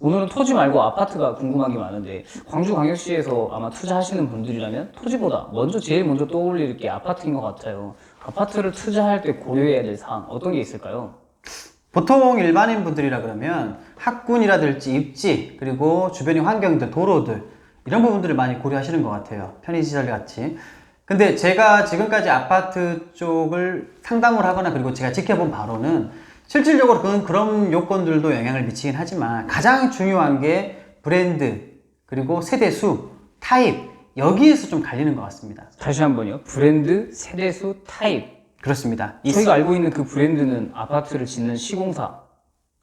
오늘은 토지 말고 아파트가 궁금한 게 많은데 광주광역시에서 아마 투자하시는 분들이라면 토지보다 먼저 제일 먼저 떠올릴 게 아파트인 것 같아요. 아파트를 투자할 때 고려해야 될 사항 어떤 게 있을까요? 보통 일반인 분들이라 그러면 학군이라든지 입지 그리고 주변의 환경들 도로들 이런 부분들을 많이 고려하시는 것 같아요 편의시설 같이 근데 제가 지금까지 아파트 쪽을 상담을 하거나 그리고 제가 지켜본 바로는 실질적으로 그런, 그런 요건들도 영향을 미치긴 하지만 가장 중요한 게 브랜드 그리고 세대수 타입 여기에서 좀 갈리는 것 같습니다 다시 한 번요. 브랜드, 세대수, 타입. 그렇습니다 이 저희가 알고 있는 그 브랜드는 아파트를 짓는 시공사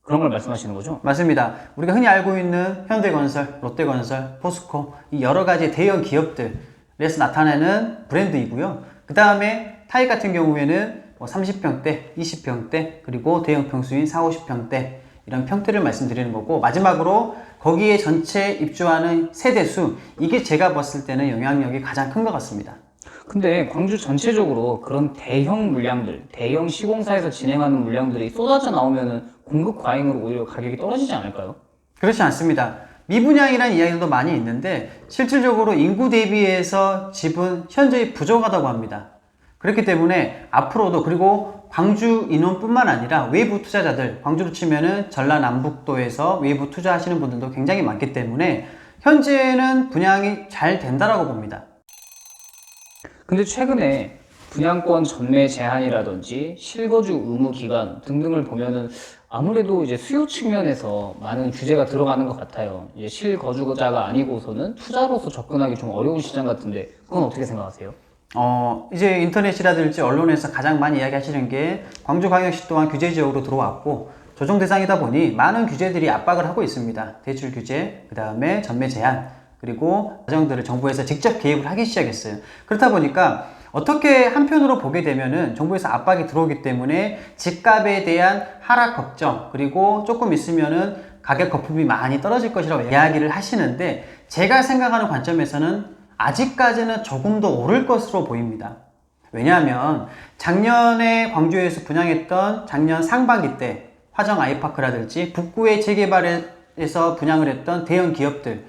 그런 걸 말씀하시는 거죠? 맞습니다. 우리가 흔히 알고 있는 현대건설, 롯데건설, 포스코 이 여러 가지 대형 기업들에서 나타내는 브랜드이고요. 그 다음에 타입 같은 경우에는 뭐 30평대, 20평대, 그리고 대형 평수인 4, 50평대 이런 평대를 말씀드리는 거고 마지막으로 거기에 전체 입주하는 세대수 이게 제가 봤을 때는 영향력이 가장 큰 것 같습니다. 근데 광주 전체적으로 그런 대형 물량들, 대형 시공사에서 진행하는 물량들이 쏟아져 나오면은 공급 과잉으로 오히려 가격이 떨어지지 않을까요? 그렇지 않습니다. 미분양이라는 이야기도 많이 있는데 실질적으로 인구 대비해서 집은 현저히 부족하다고 합니다. 그렇기 때문에 앞으로도 그리고 광주 인원뿐만 아니라 외부 투자자들 광주로 치면은 전라남북도에서 외부 투자하시는 분들도 굉장히 많기 때문에 현재는 분양이 잘 된다라고 봅니다. 근데 최근에 분양권 전매 제한이라든지 실거주 의무 기간 등등을 보면은 아무래도 이제 수요 측면에서 많은 규제가 들어가는 것 같아요. 이제 실거주자가 아니고서는 투자로서 접근하기 좀 어려운 시장 같은데 그건 어떻게 생각하세요? 어, 이제 인터넷이라든지 언론에서 가장 많이 이야기하시는 게 광주광역시 또한 규제 지역으로 들어왔고 조정 대상이다 보니 많은 규제들이 압박을 하고 있습니다. 대출 규제, 그 다음에 전매 제한, 그리고 과정들을 정부에서 직접 개입을 하기 시작했어요. 그렇다 보니까 어떻게 한편으로 보게 되면은 정부에서 압박이 들어오기 때문에 집값에 대한 하락 걱정, 그리고 조금 있으면은 가격 거품이 많이 떨어질 것이라고 이야기를 하시는데 제가 생각하는 관점에서는 아직까지는 조금 더 오를 것으로 보입니다. 왜냐하면 작년에 광주에서 분양했던 작년 상반기 때 화정 아이파크라든지 북구의 재개발에서 분양을 했던 대형 기업들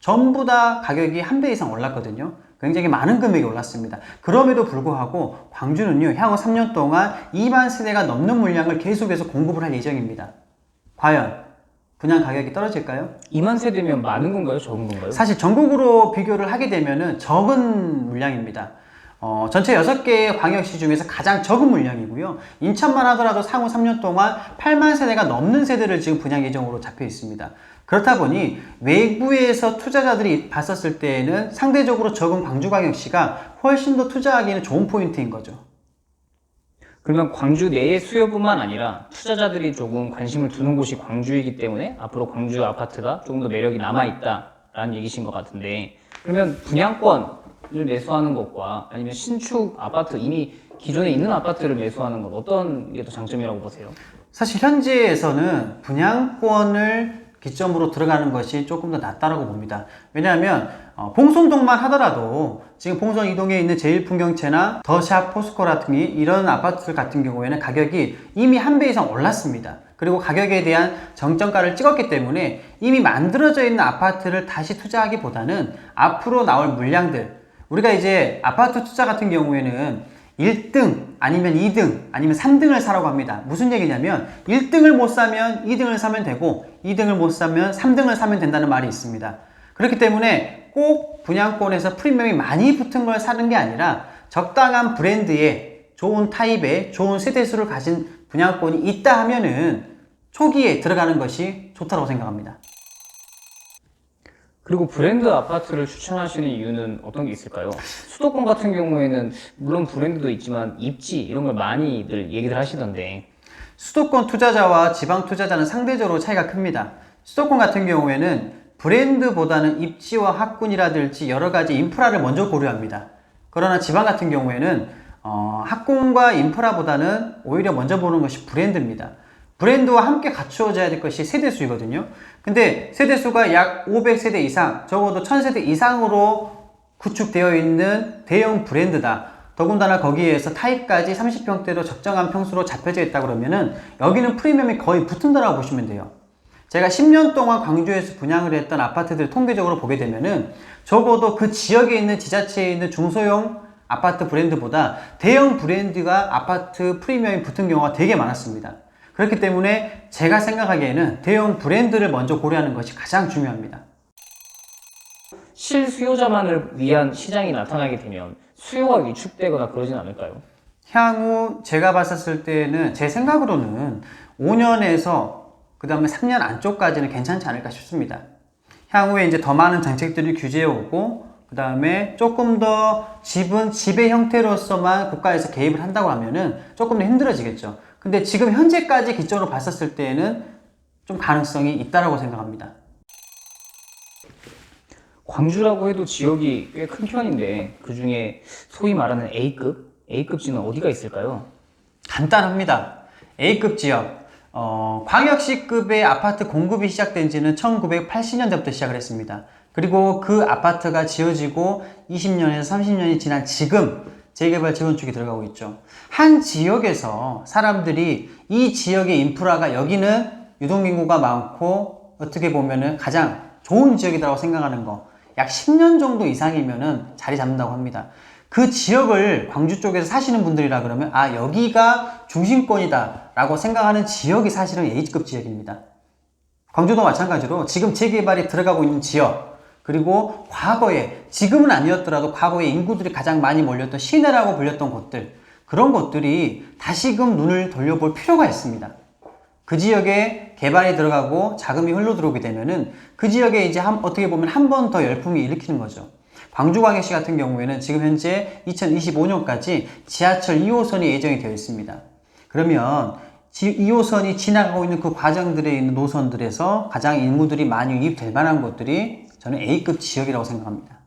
전부 다 가격이 한 배 이상 올랐거든요. 굉장히 많은 금액이 올랐습니다. 그럼에도 불구하고 광주는요, 향후 3년 동안 2만 세대가 넘는 물량을 계속해서 공급을 할 예정입니다. 과연 분양 가격이 떨어질까요? 2만 세대면 많은 건가요? 적은 건가요? 사실 전국으로 비교를 하게 되면은 적은 물량입니다. 어, 전체 6개의 광역시 중에서 가장 적은 물량이고요. 인천만 하더라도 상후 3년 동안 8만 세대가 넘는 세대를 지금 분양 예정으로 잡혀 있습니다. 그렇다 보니 외부에서 투자자들이 봤었을 때에는 상대적으로 적은 광주광역시가 훨씬 더 투자하기에는 좋은 포인트인 거죠. 그러면 광주 내의 수요뿐만 아니라 투자자들이 조금 관심을 두는 곳이 광주이기 때문에 앞으로 광주 아파트가 조금 더 매력이 남아있다라는 얘기신 것 같은데 그러면 분양권을 매수하는 것과 아니면 신축 아파트 이미 기존에 있는 아파트를 매수하는 것 어떤 게 더 장점이라고 보세요? 사실 현재에서는 분양권을 기점으로 들어가는 것이 조금 더 낫다라고 봅니다. 왜냐하면 어, 봉선동만 하더라도 지금 봉선 이동에 있는 제일풍경채나 더샵, 포스코 같은 이- 이런 아파트들 같은 경우에는 가격이 이미 한 배 이상 올랐습니다. 그리고 가격에 대한 정점가를 찍었기 때문에 이미 만들어져 있는 아파트를 다시 투자하기보다는 앞으로 나올 물량들 우리가 이제 아파트 투자 같은 경우에는 1등 아니면 2등 아니면 3등을 사라고 합니다. 무슨 얘기냐면 1등을 못 사면 2등을 사면 되고 2등을 못 사면 3등을 사면 된다는 말이 있습니다. 그렇기 때문에 꼭 분양권에서 프리미엄이 많이 붙은 걸 사는 게 아니라 적당한 브랜드에 좋은 타입의 좋은 세대수를 가진 분양권이 있다 하면은 초기에 들어가는 것이 좋다고 생각합니다. 그리고 브랜드 아파트를 추천하시는 이유는 어떤 게 있을까요? 수도권 같은 경우에는 물론 브랜드도 있지만 입지 이런 걸 많이들 얘기를 하시던데 수도권 투자자와 지방 투자자는 상대적으로 차이가 큽니다. 수도권 같은 경우에는 브랜드보다는 입지와 학군이라든지 여러 가지 인프라를 먼저 고려합니다. 그러나 지방 같은 경우에는 어, 학군과 인프라보다는 오히려 먼저 보는 것이 브랜드입니다. 브랜드와 함께 갖추어져야 될 것이 세대수이거든요. 근데 세대수가 약 500세대 이상, 적어도 1000세대 이상으로 구축되어 있는 대형 브랜드다. 더군다나 거기에서 타입까지 30평대로 적정한 평수로 잡혀져 있다 그러면은 여기는 프리미엄이 거의 붙은다라고 보시면 돼요. 제가 10년 동안 광주에서 분양을 했던 아파트들 통계적으로 보게 되면은 적어도 그 지역에 있는 지자체에 있는 중소형 아파트 브랜드보다 대형 브랜드가 아파트 프리미엄이 붙은 경우가 되게 많았습니다. 그렇기 때문에 제가 생각하기에는 대형 브랜드를 먼저 고려하는 것이 가장 중요합니다. 실수요자만을 위한 시장이 나타나게 되면 수요가 위축되거나 그러진 않을까요? 향후 제가 봤었을 때는 제 생각으로는 5년에서 그 다음에 3년 안쪽까지는 괜찮지 않을까 싶습니다. 향후에 이제 더 많은 정책들이 규제해 오고 그 다음에 조금 더 집은 집의 형태로서만 국가에서 개입을 한다고 하면은 조금 더 힘들어지겠죠. 근데 지금 현재까지 기점으로 봤었을 때는 좀 가능성이 있다라고 생각합니다. 광주라고 해도 지역이 꽤 큰 편인데 그 중에 소위 말하는 A급, A급지는 어디가 있을까요? 간단합니다. A급 지역, 어, 광역시급의 아파트 공급이 시작된 지는 1980년대부터 시작을 했습니다. 그리고 그 아파트가 지어지고 20년에서 30년이 지난 지금 재개발 재건축이 들어가고 있죠. 한 지역에서 사람들이 이 지역의 인프라가 여기는 유동인구가 많고 어떻게 보면은 가장 좋은 지역이라고 생각하는 거. 약 10년 정도 이상이면은 자리 잡는다고 합니다. 그 지역을 광주 쪽에서 사시는 분들이라 그러면 아 여기가 중심권이다 라고 생각하는 지역이 사실은 A급 지역입니다. 광주도 마찬가지로 지금 재개발이 들어가고 있는 지역 그리고 과거에 지금은 아니었더라도 과거에 인구들이 가장 많이 몰렸던 시내라고 불렸던 곳들 그런 곳들이 다시금 눈을 돌려볼 필요가 있습니다. 그 지역에 개발이 들어가고 자금이 흘러 들어오게 되면은 그 지역에 이제 한, 어떻게 보면 한 번 더 열풍이 일으키는 거죠. 광주광역시 같은 경우에는 지금 현재 2025년까지 지하철 2호선이 예정이 되어 있습니다. 그러면 2호선이 지나가고 있는 그 과정들에 있는 노선들에서 가장 인구들이 많이 유입될 만한 곳들이 저는 A급 지역이라고 생각합니다.